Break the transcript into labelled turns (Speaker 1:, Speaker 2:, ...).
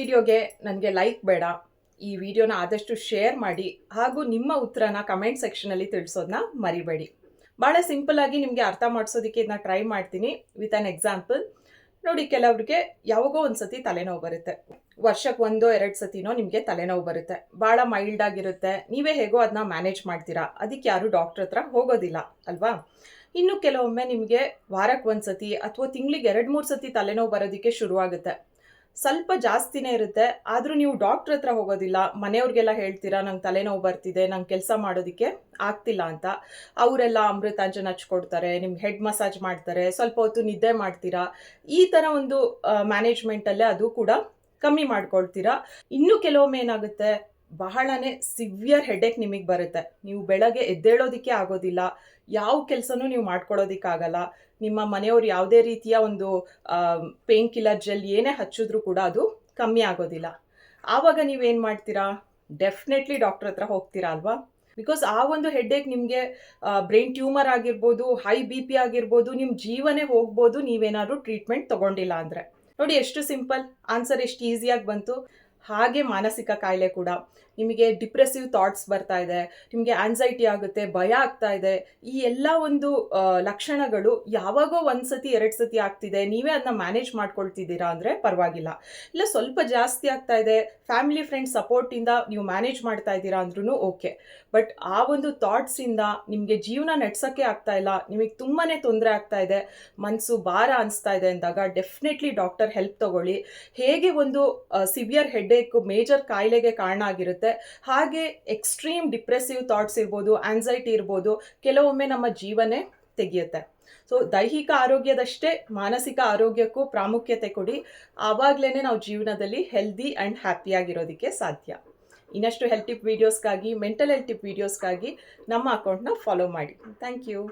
Speaker 1: ವಿಡಿಯೋಗೆ ನನಗೆ ಲೈಕ್ ಬೇಡ. ಈ ವಿಡಿಯೋನ ಆದಷ್ಟು ಶೇರ್ ಮಾಡಿ ಹಾಗೂ ನಿಮ್ಮ ಉತ್ತರನ ಕಮೆಂಟ್ ಸೆಕ್ಷನಲ್ಲಿ ತಿಳಿಸೋದನ್ನ ಮರಿಬೇಡಿ. ಭಾಳ ಸಿಂಪಲ್ ಆಗಿ ನಿಮಗೆ ಅರ್ಥ ಮಾಡಿಸೋದಕ್ಕೆ ಇದನ್ನ ಟ್ರೈ ಮಾಡ್ತೀನಿ ವಿತ್ ಆನ್ ಎಕ್ಸಾಂಪಲ್ ನೋಡಿ ಕೆಲವ್ರಿಗೆ ಯಾವಾಗೋ ಒಂದು ಸತಿ ತಲೆನೋವು ಬರುತ್ತೆ. ವರ್ಷಕ್ಕೆ ಒಂದೋ ಎರಡು ಸತಿನೋ ನಿಮಗೆ ತಲೆನೋವು ಬರುತ್ತೆ. ಭಾಳ ಮೈಲ್ಡ್ ಆಗಿರುತ್ತೆ. ನೀವೇ ಹೇಗೋ ಅದನ್ನ ಮ್ಯಾನೇಜ್ ಮಾಡ್ತೀರಾ? ಅದಕ್ಕೆ ಯಾರು ಡಾಕ್ಟ್ರ್ ಹತ್ರ ಹೋಗೋದಿಲ್ಲ, ಅಲ್ವಾ? ಇನ್ನು ಕೆಲವೊಮ್ಮೆ ನಿಮಗೆ ವಾರಕ್ಕೆ ಒಂದು ಸತಿ ಅಥವಾ ತಿಂಗಳಿಗೆ ಎರಡು ಮೂರು ಸತಿ ತಲೆನೋವು ಬರೋದಕ್ಕೆ ಶುರುವಾಗುತ್ತೆ. ಸ್ವಲ್ಪ ಜಾಸ್ತಿನೇ ಇರುತ್ತೆ. ಆದರೂ ನೀವು ಡಾಕ್ಟ್ರ್ ಹತ್ರ ಹೋಗೋದಿಲ್ಲ. ಮನೆಯವ್ರಿಗೆಲ್ಲ ಹೇಳ್ತೀರಾ, ನಂಗೆ ತಲೆನೋವು ಬರ್ತಿದೆ, ನಂಗೆ ಕೆಲಸ ಮಾಡೋದಕ್ಕೆ ಆಗ್ತಿಲ್ಲ ಅಂತ. ಅವರೆಲ್ಲ ಅಮೃತಾಂಜನ್ ಹಚ್ಕೊಡ್ತಾರೆ, ನಿಮ್ಗೆ ಹೆಡ್ ಮಸಾಜ್ ಮಾಡ್ತಾರೆ, ಸ್ವಲ್ಪ ಹೊತ್ತು ನಿದ್ದೆ ಮಾಡ್ತೀರಾ. ಈ ಥರ ಒಂದು ಮ್ಯಾನೇಜ್ಮೆಂಟಲ್ಲೇ ಅದು ಕೂಡ ಕಮ್ಮಿ ಮಾಡ್ಕೊಳ್ತೀರಾ. ಇನ್ನು ಕೆಲವೊಮ್ಮೆ ಏನಾಗುತ್ತೆ ಬಹಳನೇ ಸಿವಿಯರ್ ಹೆಡೇಕ್ ನಿಮಗೆ ಬರುತ್ತೆ. ನೀವು ಬೆಳಗ್ಗೆ ಎದ್ದೇಳೋದಕ್ಕೆ ಆಗೋದಿಲ್ಲ. ಯಾವ ಕೆಲಸನೂ ನೀವು ಮಾಡ್ಕೊಳ್ಳೋದಕ್ಕಾಗಲ್ಲ ನಿಮ್ಮ ಮನೆಯವ್ರು ಯಾವುದೇ ರೀತಿಯ ಒಂದು ಪೇನ್ ಕಿಲ್ಲರ್ ಜೆಲ್ ಏನೇ ಹಚ್ಚಿದ್ರೂ ಕೂಡ ಅದು ಕಮ್ಮಿ ಆಗೋದಿಲ್ಲ. ಆವಾಗ ನೀವೇನು ಮಾಡ್ತೀರಾ? ಡೆಫಿನೆಟ್ಲಿ ಡಾಕ್ಟರ್ ಹತ್ರ ಹೋಗ್ತೀರಾ ಅಲ್ವಾ? ಬಿಕಾಸ್ ಆ ಒಂದು ಹೆಡ್ಡೇಕ್ ನಿಮಗೆ ಬ್ರೈನ್ ಟ್ಯೂಮರ್ ಆಗಿರ್ಬೋದು, ಹೈ ಬಿ ಪಿ ಆಗಿರ್ಬೋದು ನಿಮ್ಮ ಜೀವನೇ ಹೋಗ್ಬೋದು, ನೀವೇನಾದ್ರೂ ಟ್ರೀಟ್ಮೆಂಟ್ ತಗೊಂಡಿಲ್ಲ ಅಂದರೆ. ನೋಡಿ, ಎಷ್ಟು ಸಿಂಪಲ್. ಆನ್ಸರ್ ಎಷ್ಟು ಈಸಿಯಾಗಿ ಬಂತು. ಹಾಗೆ ಮಾನಸಿಕ ಕಾಯಿಲೆ ಕೂಡ ನಿಮಗೆ ಡಿಪ್ರೆಸಿವ್ ಥಾಟ್ಸ್ ಬರ್ತಾ ಇದೆ, ನಿಮಗೆ ಆನ್ಸೈಟಿ ಆಗುತ್ತೆ, ಭಯ ಆಗ್ತಾ ಇದೆ, ಈ ಎಲ್ಲ ಒಂದು ಲಕ್ಷಣಗಳು ಯಾವಾಗೋ ಒಂದು ಸತಿ ಎರಡು ಸತಿ ಆಗ್ತಿದೆ, ನೀವೇ ಅದನ್ನ ಮ್ಯಾನೇಜ್ ಮಾಡ್ಕೊಳ್ತಿದ್ದೀರಾ ಅಂದರೆ ಪರವಾಗಿಲ್ಲ. ಇಲ್ಲ, ಸ್ವಲ್ಪ ಜಾಸ್ತಿ ಆಗ್ತಾ ಇದೆ ಫ್ಯಾಮಿಲಿ ಫ್ರೆಂಡ್ಸ್ ಸಪೋರ್ಟಿಂದ ನೀವು ಮ್ಯಾನೇಜ್ ಮಾಡ್ತಾ ಇದ್ದೀರಾ ಅಂದ್ರೂ ಓಕೆ ಬಟ್ ಆ ಒಂದು ಥಾಟ್ಸಿಂದ ನಿಮಗೆ ಜೀವನ ನಡೆಸೋಕ್ಕೆ ಆಗ್ತಾ ಇಲ್ಲ, ನಿಮಗೆ ತುಂಬಾ ತೊಂದರೆ ಆಗ್ತಾ ಇದೆ ಮನಸ್ಸು ಭಾರ ಅನಿಸ್ತಾ ಇದೆ ಅಂದಾಗ ಡೆಫಿನೆಟ್ಲಿ ಡಾಕ್ಟರ್ ಹೆಲ್ಪ್ ತಗೊಳ್ಳಿ. ಹೇಗೆ ಒಂದು ಸಿವಿಯರ್ ಹೆಡ್ಏಕ್ ಮೇಜರ್ ಕಾಯಿಲೆಗೆ ಕಾರಣ ಆಗಿರುತ್ತೆ. ಹಾಗೆ ಎಕ್ಸ್ಟ್ರೀಮ್ ಡಿಪ್ರೆಸಿವ್ ಥಾಟ್ಸ್ ಇರ್ಬೋದು ಆನ್ಸೈಟಿ ಇರ್ಬೋದು, ಕೆಲವೊಮ್ಮೆ ನಮ್ಮ ಜೀವನೇ ತೆಗೆಯುತ್ತೆ. ಸೊ ದೈಹಿಕ ಆರೋಗ್ಯದಷ್ಟೇ ಮಾನಸಿಕ ಆರೋಗ್ಯಕ್ಕೂ ಪ್ರಾಮುಖ್ಯತೆ ಕೊಡಿ. ಆವಾಗಲೇ ನಾವು ಜೀವನದಲ್ಲಿ ಹೆಲ್ದಿ ಆ್ಯಂಡ್ ಹ್ಯಾಪಿಯಾಗಿರೋದಕ್ಕೆ ಸಾಧ್ಯ. ಇನ್ನಷ್ಟು ಹೆಲ್ತಿಪ್ ವೀಡಿಯೋಸ್ಗಾಗಿ ಮೆಂಟಲ್ ಹೆಲ್ತ್ ಟಿಪ್ ವೀಡಿಯೋಸ್ಗಾಗಿ ನಮ್ಮ ಅಕೌಂಟ್ನ ಫಾಲೋ ಮಾಡಿ. Thank you